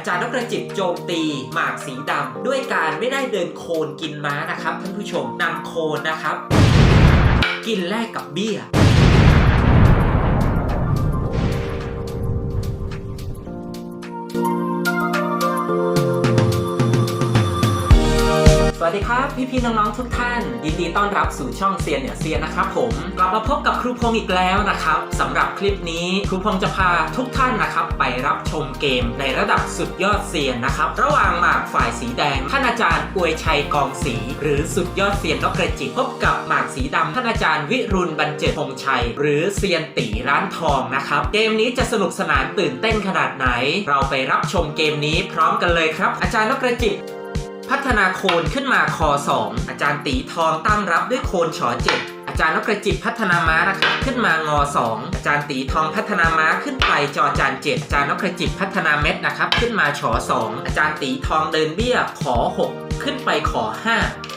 อาจารย์นกกระจิบโจมตี หมากสีดำด้วยการไม่ได้เดินโคลนกินม้านะครับท่านผู้ชมนำโคลนนะครับ กินแลกกับเบี้ย สวัสดีครับ พี่ๆน้องๆทุกท่าน ยินดีต้อนรับสู่ช่องเซียนเหนือเซียนนะครับผมกลับมาพบกับครูพงษ์อีกแล้วนะครับสำหรับคลิปนี้ครูพงษ์จะพาทุกท่านนะครับไปรับชมเกมในระดับสุดยอดเซียนนะครับระหว่างหมากฝ่ายสีแดงท่านอาจารย์อวยชัยกองศรีหรือสุดยอดเซียนนกกระจิบพบกับหมากสีดำท่านอาจารย์วิรุณบรรเจิดพงษ์ชัย หรือเซียนตีร้านทองนะครับเกมนี้จะสนุกสนานตื่นเต้นขนาดไหน เราไปรับชมเกมนี้พร้อมกันเลยครับ อาจารย์นกกระจิบ พัฒนาโคนขึ้นมาคอ 2 อาจารย์ตีทองตั้งรับด้วยโคนฉอ7อาจารย์นกกระจิบพัฒนาม้านะครับขึ้นมางอ 2 อาจารย์ตีทองพัฒนาม้าขึ้นไปจอจาน7อาจารย์นกกระจิบพัฒนาเม็ดนะครับขึ้นมาฉอ2 อาจารย์ตีทองเดินเบี้ยขอ 6 ขึ้นไปขอ 5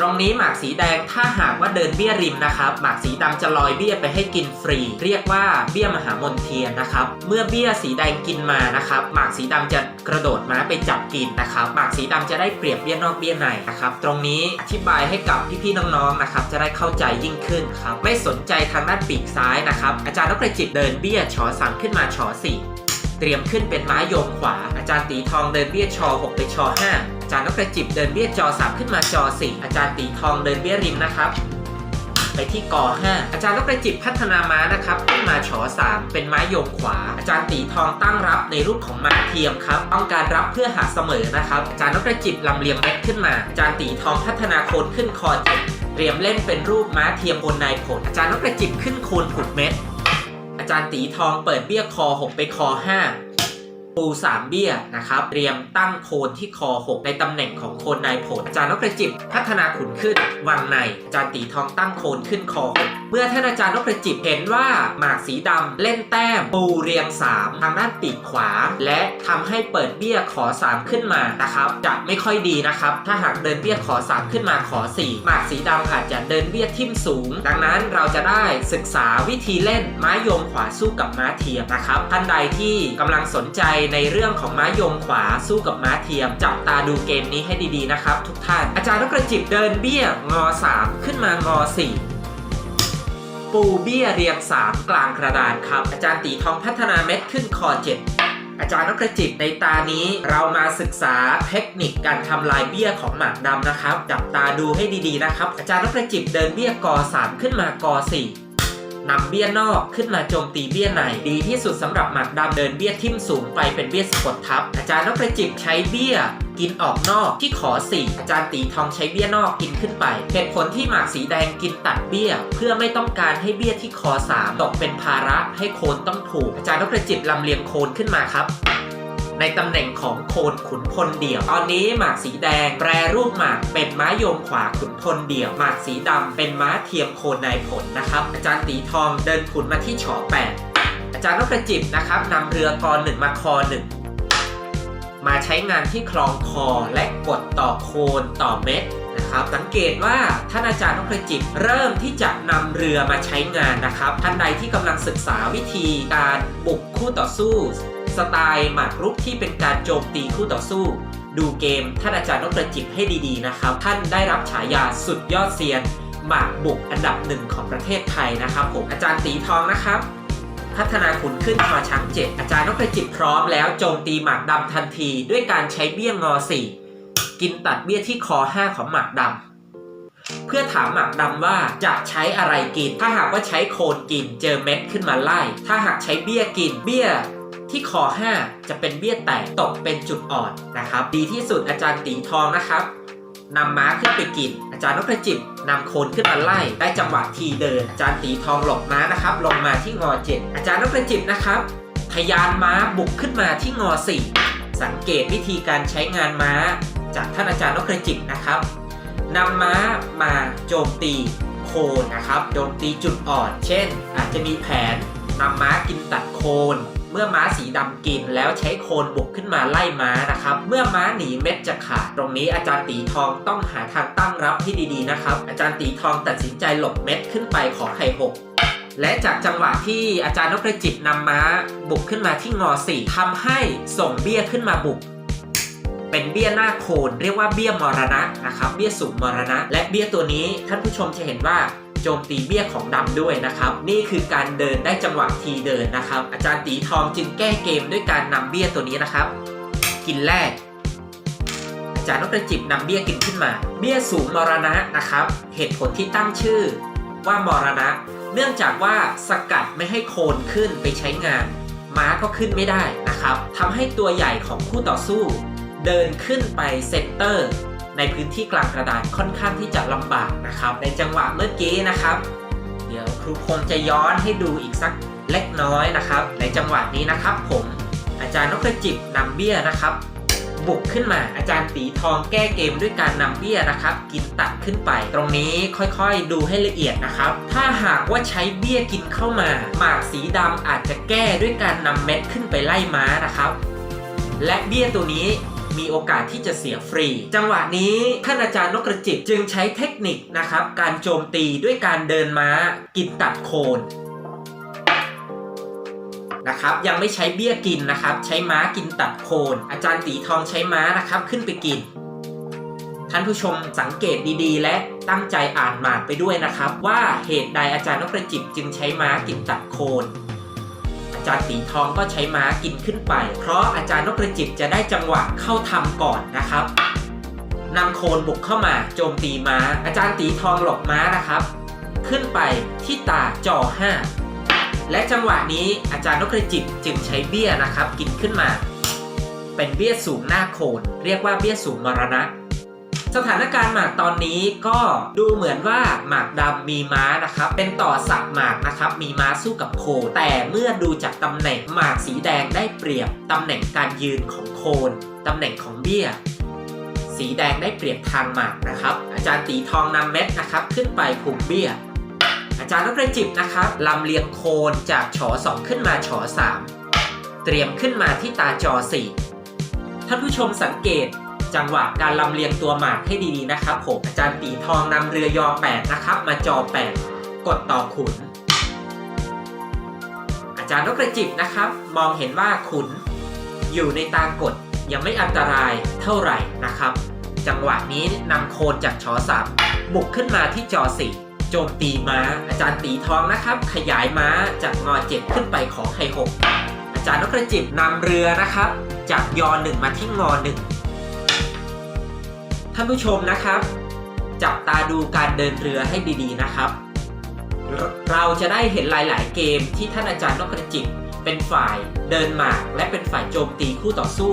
ตรงนี้หมากสีแดงถ้าหากว่าเดินเบี้ยริมนะครับ หมากสีดำจะลอยเบี้ยไปให้กินฟรี เรียกว่าเบี้ยมหามนเทียนนะครับ เมื่อเบี้ยสีแดงกินมานะครับ หมากสีดำจะกระโดดม้าไปจับกินนะครับ หมากสีดำจะได้เปรียบเบี้ยนอกเบี้ยในนะครับ ตรงนี้อธิบายให้กับพี่ๆน้องๆนะครับ จะได้เข้าใจยิ่งขึ้นครับ ไม่สนใจทางด้านปีกซ้ายนะครับ อาจารย์นกกระจิบเดินเบี้ยชอสามขึ้นมาชอสี่เตรียมขึ้นเป็นม้าโยงขวา อาจารย์ตีทองเดินเบี้ยชอ6ไปชอ5 อาจารย์นกกระจิบเดินเบี้ยจอ3ขึ้นมาจอ4อาจารย์ตีทองเดินเบี้ยริมนะครับไปที่กอ5อาจารย์นกกระจิบพัฒนาม้านะครับขึ้นมาชอ3เป็นม้าโยงขวา อาจารย์ตีทองตั้งรับในรูปของม้าเทียมครับ ต้องการรับเพื่อหาเสมอนะครับ อาจารย์นกกระจิบลำเลียงเม็ดขึ้นมา อาจารย์ตีทองพัฒนาโคนขึ้นคอ7เตรียมเล่นเป็นรูปม้าเทียมบนนายผล อาจารย์นกกระจิบขึ้นโคนผุดเม็ด อาจารย์ตีทองเปิดเบี้ยคอ 6 ไปคอ 5 ปูสามเบี้ยนะครับเตรียมตั้งโคนที่คอ 6 ในตำแหน่งของโคนนายผลอาจารย์นกกระจิบพัฒนาขุนขึ้นวังในอาจารย์ตีทองตั้งโคนขึ้นคอ 6 เมื่อท่านอาจารย์นกกระจิบเห็นว่าหมากสีดำเล่นแต้มปูเรียง 3 ทางด้านปีกขวา และทำให้เปิดเบี้ยขอ 3 ขึ้นมานะครับจะไม่ค่อยดีนะครับ ถ้าหากเดินเบี้ยขอ 3 ขึ้นมาขอ 4 หมากสีดำอาจจะเดินเบี้ยทิ่มสูง ดังนั้นเราจะได้ศึกษาวิธีเล่นม้าโยงขวาสู้กับม้าเทียมนะครับท่านใดที่กำลังสนใจในเรื่องของม้าโยงขวาสู้กับม้าเทียม จับตาดูเกมนี้ให้ดีๆนะครับ ทุกท่าน อาจารย์นกกระจิบเดินเบี้ยงอ 3 ขึ้นมางอ 4ปูเบี้ยเรียง 3 กลางกระดานครับ อาจารย์ตีทองพัฒนาเม็ดขึ้นคอ7อาจารย์นกกระจิบในตานี้เรามาศึกษาเทคนิคการทำลายเบี้ยของหมากดำนะครับ จับตาดูให้ดีๆนะครับ อาจารย์นกกระจิบเดินเบี้ยกอ3ขึ้นมากอ4 นำเบี้ยนอกขึ้นมาโจมตีเบี้ยในดีที่สุดสำหรับหมักดำเดินเบี้ยทิ่มสูงไปเป็นเบี้ยสะกดทับ อาจารย์นกกระจิบใช้เบี้ยกินออกนอกที่ขอ4อาจารย์ตีทองใช้เบี้ยนอกกินขึ้นไปเหตุผลที่หมากสีแดงกินตัดเบี้ย เพื่อไม่ต้องการให้เบี้ยที่คอ3ตกเป็นภาระให้โคนต้องถูก อาจารย์นกกระจิบลำเลียงโคนขึ้นมาครับ ในตำแหน่งของโคนขุนพลเดี่ยว ตอนนี้หมากสีแดงแปรรูปหมากเป็นม้าโยงขวาขุนพลเดี่ยว หมากสีดำเป็นม้าเทียมโคนนายผลนะครับ อาจารย์ตีทองเดินขุนมาที่ฉอแปดอาจารย์นกกระจิบนะครับนำเรือกรหนึ่งมาคอหนึ่งมาใช้งานที่คลองคอและกดต่อโคนต่อเม็ดนะครับสังเกตว่าท่านอาจารย์นพจิตเริ่มที่จะนำเรือมาใช้งานนะครับ ท่านใดที่กำลังศึกษาวิธีการบุกคู่ต่อสู้ สไตล์หมากรุกที่เป็นการโจมตีคู่ต่อสู้ ดูเกมท่านอาจารย์นพจิตให้ดีๆนะครับ ท่านได้รับฉายาสุดยอดเซียน หมากบุกอันดับหนึ่งของประเทศไทยนะครับผมอาจารย์ตีทองนะครับพัฒนาขุนขึ้นคอช้างเจ็ดอาจารย์นพจิตพร้อมแล้วโจมตีหมากดำทันที ด้วยการใช้เบี้ยงอสี่กินตัดเบี้ยที่คอ5ของหมากดำเพื่อถามหมากดำว่าจะใช้อะไรกิน ถ้าหากว่าใช้โคนกินเจอเม็ดขึ้นมาไล่ ถ้าหากใช้เบี้ยกินเบี้ย ที่คอ5 จะเป็นเบี้ยแตกตกเป็นจุดอ่อนนะครับ ดีที่สุดอาจารย์ตีทองนะครับนำม้าขึ้นไปกิน อาจารย์นพจิตนำโคนขึ้นมาไล่ได้จังหวะทีเดิน อาจารย์ตีทองหลบม้านะครับ ลงมาที่งอเจ็ดอาจารย์นพจิตนะครับทะยานม้าบุกขึ้นมาที่งอสี่สังเกตวิธีการใช้งานม้า จากท่านอาจารย์นพจิตนะครับนำม้ามาโจมตีโคนนะครับโจมตีจุดอ่อน เช่น อาจจะมีแผนนำม้ากินตัดโคน เมื่อม้าสีดำกินแล้วใช้โคนบุกขึ้นมาไล่ม้านะครับ เมื่อม้าหนีเม็ดจะขาด ตรงนี้อาจารย์ตีทองต้องหาทางตั้งรับที่ดีๆนะครับ อาจารย์ตีทองตัดสินใจหลบเม็ดขึ้นไปขอไข่หกและจากจังหวะที่อาจารย์นพกระจิตนำม้าบุกขึ้นมาที่งอ4ทำให้ส่งเบี้ยขึ้นมาบุก เป็นเบี้ยหน้าโคนเรียกว่าเบี้ยมรณะนะครับ เบี้ยสูงมรณะ และเบี้ยตัวนี้ท่านผู้ชมจะเห็นว่า จมตีเบี้ยของดำด้วยนะครับ นี่คือการเดินได้จังหวะทีเดินนะครับ อาจารย์ตีทองจึงแก้เกมด้วยการนำเบี้ยตัวนี้นะครับ กินแรก อาจารย์นกกระจิบนำเบี้ยกินขึ้นมา เบี้ยสูงมรณะนะครับ เหตุผลที่ตั้งชื่อว่ามรณะ เนื่องจากว่าสกัดไม่ให้โคนขึ้นไปใช้งาน ม้าก็ขึ้นไม่ได้นะครับทำให้ตัวใหญ่ของคู่ต่อสู้ เดินขึ้นไปเซนเตอร์ ในพื้นที่กลางกระดานค่อนข้างที่จะลำบากนะครับ ในจังหวะเมื่อกี้นะครับ เดี๋ยวครูคงจะย้อนให้ดูอีกสักเล็กน้อยนะครับ ในจังหวะนี้นะครับ ผมอาจารย์นกกระจิบนำเบี้ยนะครับ บุกขึ้นมาอาจารย์ตีทองแก้เกมด้วยการนำเบี้ยนะครับ กินตัดขึ้นไป ตรงนี้ค่อยๆ ดูให้ละเอียดนะครับ ถ้าหากว่าใช้เบี้ยกินเข้ามาหมากสีดำอาจจะแก้ด้วยการนำเม็ดขึ้นไปไล่ม้านะครับ และเบี้ยตัวนี้ มีโอกาสที่จะเสียฟรี จังหวะนี้ท่านอาจารย์นกกระจิบจึงใช้เทคนิคนะครับ การโจมตีด้วยการเดินม้า กินตัดโคนนะครับยังไม่ใช้เบี้ยกินนะครับ ใช้ม้ากินตัดโคน อาจารย์ตีทองใช้ม้านะครับขึ้นไปกิน ท่านผู้ชมสังเกตดีๆ และตั้งใจอ่านหมากไปด้วยนะครับ ว่าเหตุใดอาจารย์นกกระจิบจึงใช้ม้ากินตัดโคน จารย์สีทองก็ใช้ม้ากินขึ้นไป เพราะอาจารย์นกกระจิบจะได้จังหวะเข้าทำก่อนนะครับนำโคนบุกเข้ามาโจมตีม้า อาจารย์ตีทองหลบม้านะครับ ขึ้นไปที่ตาจอ5และจังหวะนี้อาจารย์นกกระจิบจึงใช้เบี้ยนะครับ กินขึ้นมา เป็นเบี้ยสูงหน้าโคน เรียกว่าเบี้ยสูงมรณะ สถานการณ์หมากตอนนี้ก็ดูเหมือนว่าหมากดำมีม้านะครับ เป็นต่อสักหมากนะครับมีม้าสู้กับโค แต่เมื่อดูจากตำแหน่งหมากสีแดงได้เปรียบตำแหน่งการยืนของโคนตำแหน่งของเบี้ยสีแดงได้เปรียบทางหมากนะครับ อาจารย์ตีทองนำเม็ดนะครับ ขึ้นไปผูกเบี้ย อาจารย์นกกระจิบนะครับลำเลียงโคนจากฉอ2ขึ้นมาฉอ3เตรียมขึ้นมาที่ตาจอ4ท่านผู้ชมสังเกต จังหวะการลำเลียงตัวหมากให้ดีๆนะครับผมอาจารย์ตีทองนำเรือยอ8นะครับ มาจอ8กดต่อขุน อาจารย์นกกระจิบนะครับ มองเห็นว่าขุน อยู่ในตากดยังไม่อันตรายเท่าไหร่นะครับ จังหวะนี้นำโคนจากชอสับบุกขึ้นมาที่จอ4โจมตีม้า อาจารย์ตีทองนะครับ ขยายม้าจากงอ7ขึ้นไปขอไข่6อาจารย์นกกระจิบนำเรือนะครับ จากยอ1มาที่งอ1 ท่านผู้ชมนะครับ จับตาดูการเดินเรือให้ดีๆนะครับ เราจะได้เห็นหลายๆ เกมที่ท่านอาจารย์นกกระจิบเป็นฝ่ายเดินหมากและเป็นฝ่ายโจมตีคู่ต่อสู้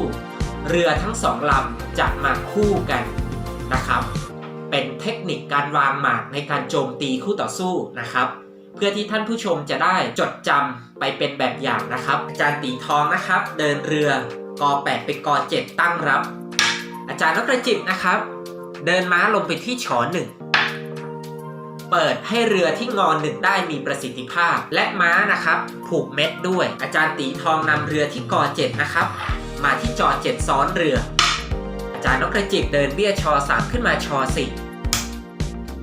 เรือทั้งสองลำจะมาคู่กันนะครับ เป็นเทคนิคการวางหมากในการโจมตีคู่ต่อสู้นะครับเพื่อที่ท่านผู้ชมจะได้จดจำไปเป็นแบบอย่างนะครับ อาจารย์ตีทองนะครับ เดินเรือกอ8ไปกอ7ตั้งรับ อาจารย์นกกระจิบนะครับ เดินม้าลงไปที่ฉอหนึ่งเปิดให้เรือที่งอนหนึ่งได้มีประสิทธิภาพ และม้านะครับ ผูกเม็ดด้วย อาจารย์ตีทองนำเรือที่กอเจ็ดนะครับ มาที่จอเจ็ดซ้อนเรือ อาจารย์นกกระจิบเดินเบี้ยชอสามขึ้นมาชอสี่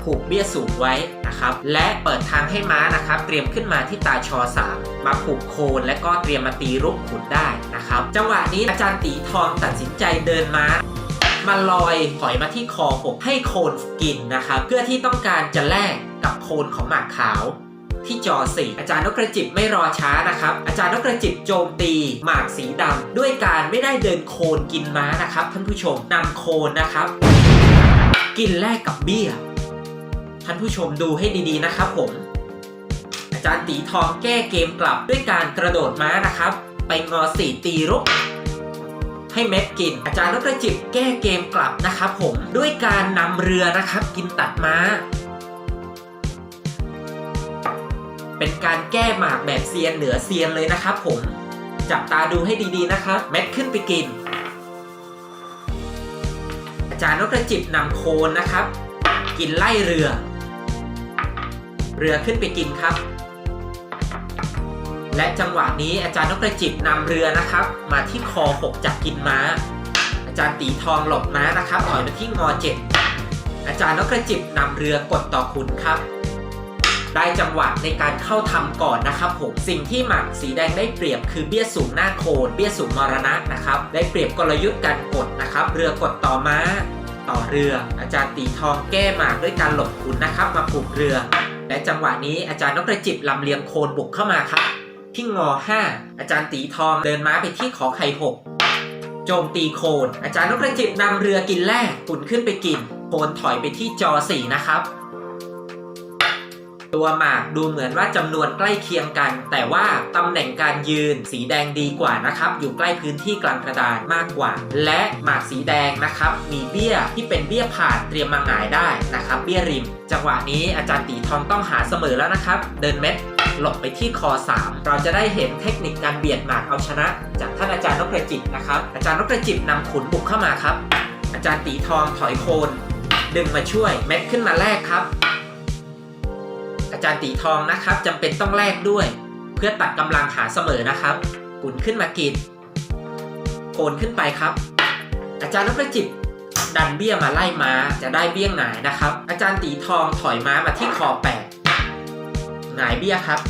ผูกเบี้ยสูงไว้นะครับ และเปิดทางให้ม้านะครับ เตรียมขึ้นมาที่ตาชอสามมาผูกโคนและก็เตรียมมาตีรุกขุนได้นะครับ จังหวะนี้อาจารย์ตีทองตัดสินใจเดินม้า มาลอยถอยมาที่คอผมให้โคนกินนะครับเพื่อที่ต้องการจะแลกกับโคนของหมากขาวที่จอสีอาจารย์นกกระจิบไม่รอช้านะครับ อาจารย์นกกระจิบโจมตีหมากสีดำด้วยการไม่ได้เดินโคนกินม้านะครับท่านผู้ชมนำโคนนะครับ กินแลกกับเบี้ยท่านผู้ชมดูให้ดีๆนะครับผม อาจารย์ตีทองแก้เกมกลับด้วยการกระโดดม้านะครับ ไปงอสีตีรุก ให้เม็ดกิน อาจารย์นกกระจิบแก้เกมกลับนะครับผมด้วยการนำเรือนะครับกินตัดม้า เป็นการแก้หมากแบบเซียนเหนือเซียนเลยนะครับผมจับตาดูให้ดีๆนะครับเม็ดขึ้นไปกิน อาจารย์นกกระจิบนำโคนนะครับ กินไล่เรือ เรือขึ้นไปกินครับ และจังหวะนี้อาจารย์นกกระจิบนำเรือนะครับ มาที่คอ 6 จากกินม้า อาจารย์ตีทองหลบม้านะครับถอยมาที่งอ 7 อาจารย์นกกระจิบนำเรือกดต่อขุนครับ ได้จังหวะในการเข้าทำก่อนนะครับผมสิ่งที่หมากสีแดงได้เปรียบคือเบี้ยสูงหน้าโคนเบี้ยสูงมรณะนะครับ ได้เปรียบกลยุทธ์การกดนะครับ เรือกดต่อม้า ต่อเรือ อาจารย์ตีทองแก้หมากด้วยการหลบขุนนะครับ มาผูกเรือ และจังหวะนี้อาจารย์นกกระจิบลำเลียงโคนบุกเข้ามาครับ ที่งอ 5 อาจารย์ตีทองเดินม้าไปที่ขอไข่6โจมตีโคน อาจารย์นกกระจิบนำเรือกินแร่ขุนขึ้นไปกิน โคนถอยไปที่จอ 4 นะครับ ตัวหมากดูเหมือนว่าจำนวนใกล้เคียงกัน แต่ว่าตำแหน่งการยืนสีแดงดีกว่านะครับ อยู่ใกล้พื้นที่กลางกระดานมากกว่า และหมากสีแดงนะครับ มีเบี้ยที่เป็นเบี้ยผ่านเตรียมมาหงายได้นะครับ เบี้ยริม จังหวะนี้อาจารย์ตีทองต้องหาเสมอแล้วนะครับ เดินเม็ด หลบไปที่คอ 3 เราจะได้เห็นเทคนิคการเบียดหมากเอาชนะ จากท่านอาจารย์นกกระจิบนะครับ อาจารย์นกกระจิบนำขุนบุกเข้ามาครับ อาจารย์ตีทองถอยโคน ดึงมาช่วยเม็ดขึ้นมาแลกครับ อาจารย์ตีทองนะครับจำเป็นต้องแลกด้วย เพื่อตัดกำลังหาเสมอนะครับขุนขึ้นมากินโคนขึ้นไปครับ อาจารย์นกกระจิบดันเบี้ยมาไล่ม้าจะได้เบี้ยหงายนะครับ อาจารย์ตีทองถอยม้ามาที่คอแปด หงายเบี้ยครับ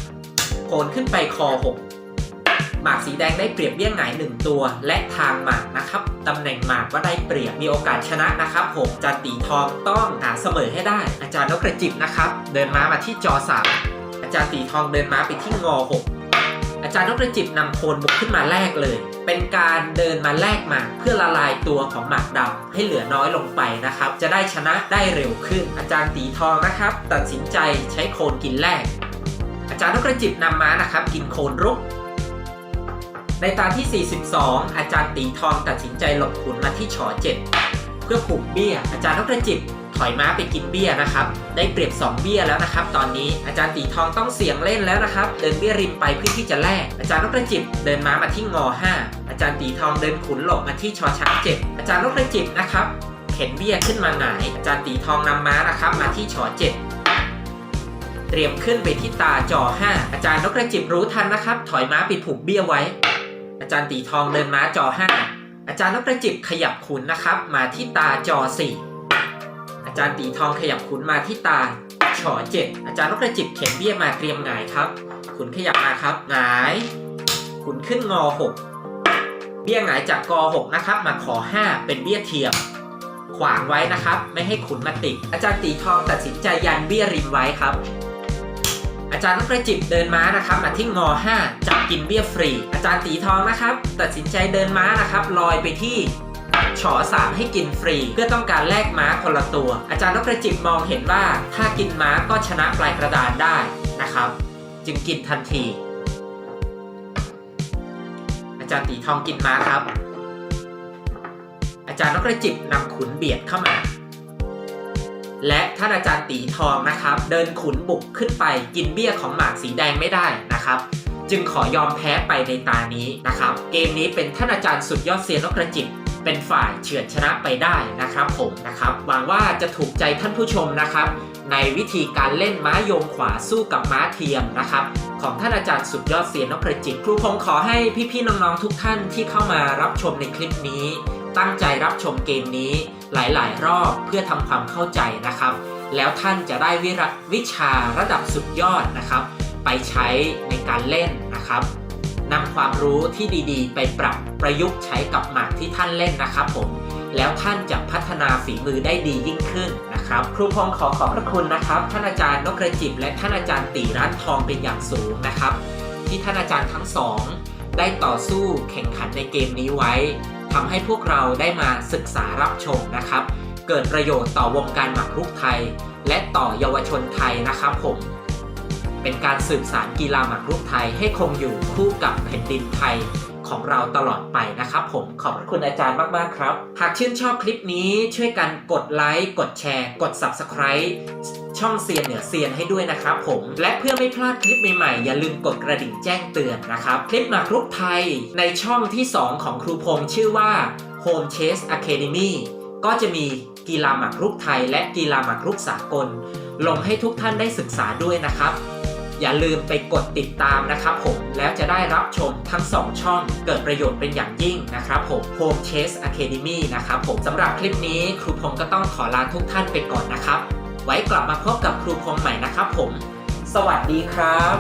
โคนขึ้นไปคอ 6 หมากสีแดงได้เปรียบเบี้ยหงาย1ตัว และทางหมากนะครับตำแหน่งหมากก็ได้เปรียบมีโอกาสชนะนะครับผมจารย์ตีทองต้องหาเสมอให้ได้ อาจารย์นกกระจิบนะครับ เดินม้ามาที่จอ3อาจารย์ตีทองเดินม้าไปที่งอ6อาจารย์นกกระจิบนำโคนบุกขึ้นมาแลกเลย เป็นการเดินมาแลกหมากเพื่อละลายตัวของหมากดำให้เหลือน้อยลงไปนะครับ จะได้ชนะได้เร็วขึ้น อาจารย์ตีทองนะครับ ตัดสินใจใช้โคนกินแลก อาจารย์นกกระจิบนำม้านะครับกินโคนรุก ในตาที่ 42 อาจารย์ตีทองตัดสินใจหลบขุนมาที่ชอ7เพื่อผูกเบี้ย อาจารย์นกกระจิบถอยม้าไปกินเบี้ยนะครับ ได้เปรียบ 2 เบี้ยแล้วนะครับ ตอนนี้อาจารย์ตีทองต้องเสี่ยงเล่นแล้วนะครับ เดินเบี้ยริมไปเพื่อที่จะแลก อาจารย์นกกระจิบเดินม้ามาที่งอ 5 อาจารย์ตีทองเดินขุนหลบมาที่ชอช้าง7อาจารย์นกกระจิบนะครับ เข็นเบี้ยขึ้นมาหงาย อาจารย์ตีทองนำม้านะครับ มาที่ชอ7 เตรียมขึ้นไปที่ตาจอ 5 อาจารย์นกกระจิบรู้ทันนะครับ ถอยม้าไปผูกเบี้ยไว้ อาจารย์ตีทองเดินม้าจอ 5 อาจารย์นกกระจิบขยับขุนนะครับ มาที่ตาจอ 4 อาจารย์ตีทองขยับขุนมาที่ตาฉอ7อาจารย์นกกระจิบเข็นเบี้ยมาเตรียมหงายครับ ขุนขยับมาครับหงายขุนขึ้นงอ 6 เบี้ยหงายจากกอ 6 นะครับ มาขอ 5 เป็นเบี้ยเทียม ขวางไว้นะครับ ไม่ให้ขุนมาติด อาจารย์ตีทองตัดสินใจยันเบี้ยริมไว้ครับ อาจารย์นกกระจิบเดินม้านะครับมาที่งอ 5 จับกินเบี้ยฟรี อาจารย์ตีทองนะครับ ตัดสินใจเดินม้านะครับลอยไปที่ฉอ3ให้กินฟรี เพื่อต้องการแลกม้าคนละตัว อาจารย์นกกระจิบมองเห็นว่าถ้ากินม้าก็ชนะปลายกระดานได้นะครับ จึงกินทันที อาจารย์ตีทองกินม้าครับ อาจารย์นกกระจิบนำขุนเบียดเข้ามา และท่านอาจารย์ตีทองนะครับ เดินขุนบุกขึ้นไปกินเบี้ยของหมากสีแดงไม่ได้นะครับ จึงขอยอมแพ้ไปในตานี้นะครับ เกมนี้เป็นท่านอาจารย์สุดยอดเซียนนกกระจิบเป็นฝ่ายเฉือนชนะไปได้นะครับผมนะครับหวังว่าจะถูกใจท่านผู้ชมนะครับ ในวิธีการเล่นม้าโยงขวาสู้กับม้าเทียมนะครับ ของท่านอาจารย์สุดยอดเซียนนกกระจิบครูพงขอให้พี่ๆน้องๆทุกท่านที่เข้ามารับชมในคลิปนี้ ตั้งใจรับชมเกมนี้หลาย ๆ รอบเพื่อทำความเข้าใจนะครับ แล้วท่านจะได้วิระวิชาระดับสุดยอดนะครับ ไปใช้ในการเล่นนะครับนำความรู้ที่ดีๆ ไปปรับประยุกต์ใช้กับหมากที่ท่านเล่นนะครับผมแล้วท่านจะพัฒนาฝีมือได้ดียิ่งขึ้นนะครับ ครูพงขอขอบพระคุณนะครับ ท่านอาจารย์นกกระจิบ และท่านอาจารย์ตีร้านทองเป็นอย่างสูงนะครับ ที่ท่านอาจารย์ทั้งสองได้ต่อสู้แข่งขันในเกมนี้ไว้ ทำให้พวกเราได้มาศึกษารับชมนะครับ เกิดประโยชน์ต่อวงการหมากรุกไทย และต่อเยาวชนไทยนะครับผม เป็นการสืบสารกีฬาหมากรุกไทยให้คงอยู่คู่กับแผ่นดินไทยของเราตลอดไปนะครับผมขอบพระคุณอาจารย์มาก ๆ ครับ หากชื่นชอบคลิปนี้ช่วยกันกดไลค์กดแชร์ กด Subscribe ช่องเซียนเหนือเซียนให้ด้วยนะครับผม และเพื่อไม่พลาดคลิปใหม่ๆ อย่าลืมกดกระดิ่งแจ้งเตือนนะครับ คลิปหมากรุกไทยในช่องที่ 2 ของครูพงษ์ชื่อว่า Home Chase Academy ก็จะมีกีฬาหมากรุกไทย และกีฬาหมากรุกสากล ลงให้ทุกท่านได้ศึกษาด้วยนะครับ อย่าลืมไปกดติดตามนะครับผม แล้วจะได้รับชมทั้ง 2 ช่อง เกิดประโยชน์เป็นอย่างยิ่งนะครับผม Home Chase Academy นะครับผมสำหรับคลิปนี้ครูพงศ์ก็ต้องขอลาทุกท่านไปก่อนนะครับ ไว้กลับมาพบกับครูพงศ์ใหม่นะครับผม สวัสดีครับ